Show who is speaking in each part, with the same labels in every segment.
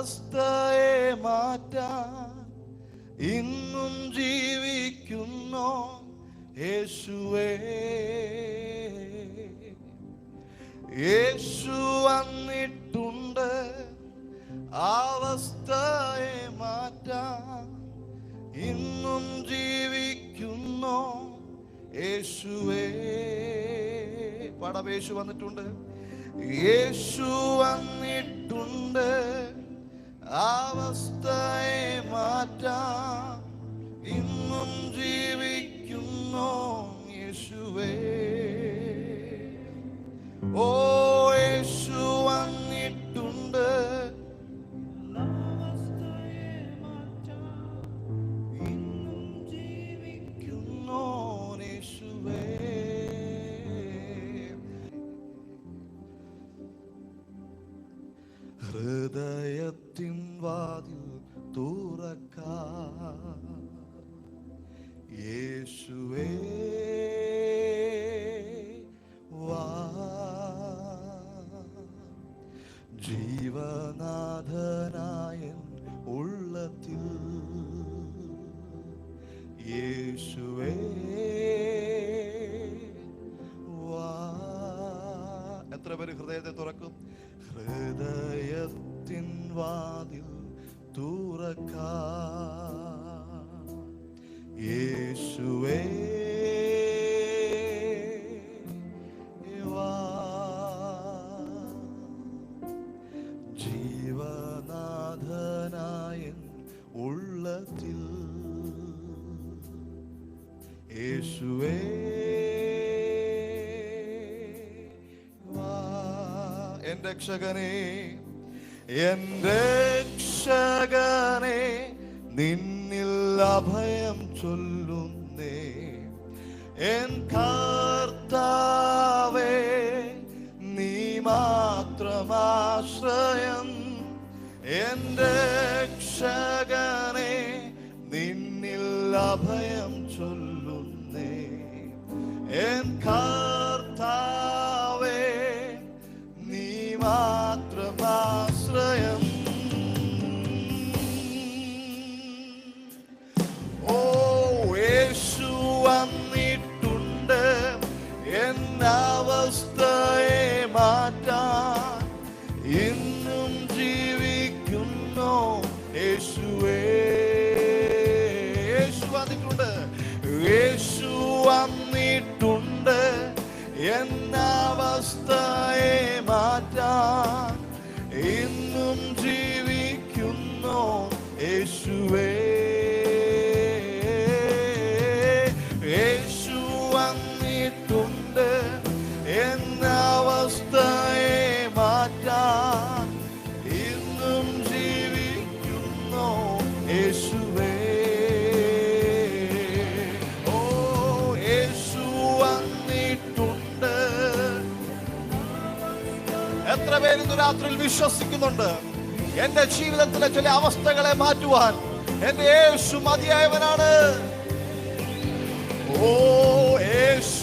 Speaker 1: അവസ്ഥയെ മാറ്റാൻ ഇന്നും ജീവിക്കുന്നു യേശുവേ. യേശു വന്നിട്ടുണ്ട് അവസ്ഥയെ മാറ്റാൻ ഇന്നും ജീവിക്കുന്നു യേശുവേ. പടവേശു വന്നിട്ടുണ്ട്. യേശു വന്ന് അവസ്ഥയെ മാറ്റാ. ഇന്നും ജീവിക്കുന്നു യേശുവേ. ഓ യേശുവേ വാ. ഉള്ളത്തിൽ. യേശുവേ വാ. എത്ര പേര് ഹൃദയത്തെ തുറക്കും? ഹൃദയത്തിൻ വാതിൽ തുറക്ക. യേശുവേ വാ. ജീവനാഥനായ ഉള്ളത്തിൽ. യേശുവേ എൻ രക്ഷകനെ എൻ രക്ഷകനെ നിന്നിൽ അഭയം ചൊല്ലുന്നേ. എൻ കർത്താവേ നീ മാത്രമാശ്രയം എൻ രക്ഷകനെ നിന്നിൽ അഭയം ചൊല്ലുന്നേ. എൻ കർത്താവേ നീ മാത്രമാശ്രയം യേശുവേ യേശു വന്നിട്ടുണ്ട് യേശു എന്നവസ്ഥയെ മാറ്റാൻ പേര് രാത്രിയിൽ വിശ്വസിക്കുന്നുണ്ട്. എന്റെ ജീവിതത്തിലെ ചില അവസ്ഥകളെ മാറ്റുവാൻ എന്റെ യേശു മതിയായവനാണ്. ഓ യേശു.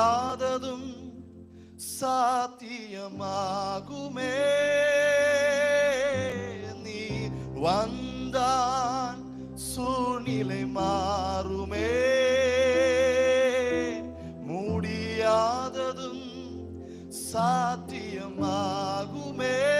Speaker 1: முடியாததும் சாத்தியமாகுமே. நீ வந்தான் சூழ்நிலை மாறுமே. முடியாததும் சாத்தியமாகுமே.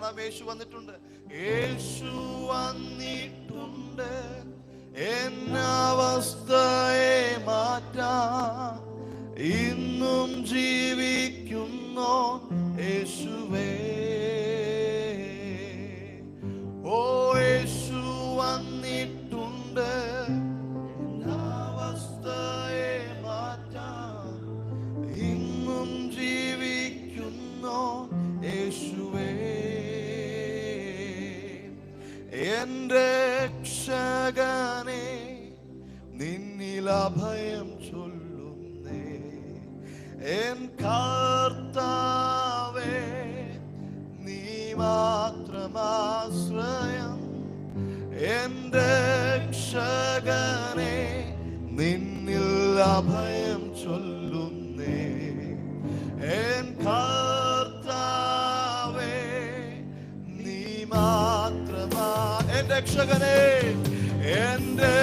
Speaker 1: കാണാം യേശു വന്നിട്ടുണ്ട്. യേശു വന്നിട്ടുണ്ട്. എന്നവസ്ഥയെ മാറ്റാ. ഇന്നും ജീവിക്കുന്നു യേശുവേ. എന്റെ രക്ഷകനെ നിന്നിൽ അഭയം ചൊല്ലുന്നേ. എൻ കർത്താവേ നീ മാത്രമാശ്രയം എന്റെ രക്ഷകനെ നിന്നിൽ അഭയം ചൊല്ലും രക്ഷകനെ എന്റെ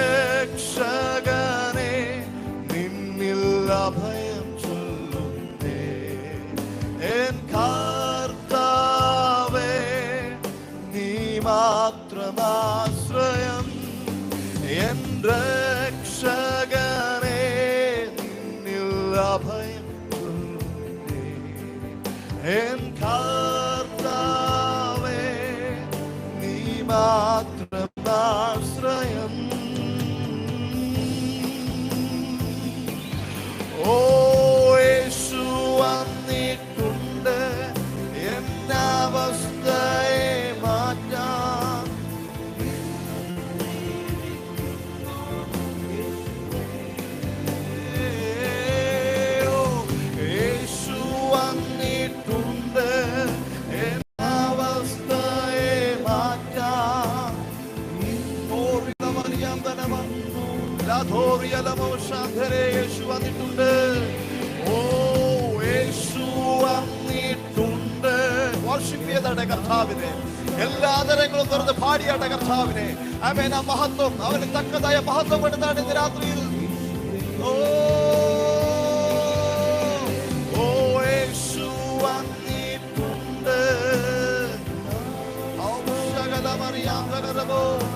Speaker 1: വർഷിപ്പ് ചെയ്തട കർത്താവിനെ. എല്ലാ ആദരങ്ങളും തുറന്ന് പാടിയാട കർത്താവിനെ. അമേന മഹത്വം അവന് തക്കതായ മഹത്വം എടുത്താണ് ഇന്ന് രാത്രിയിൽ ഓ Oh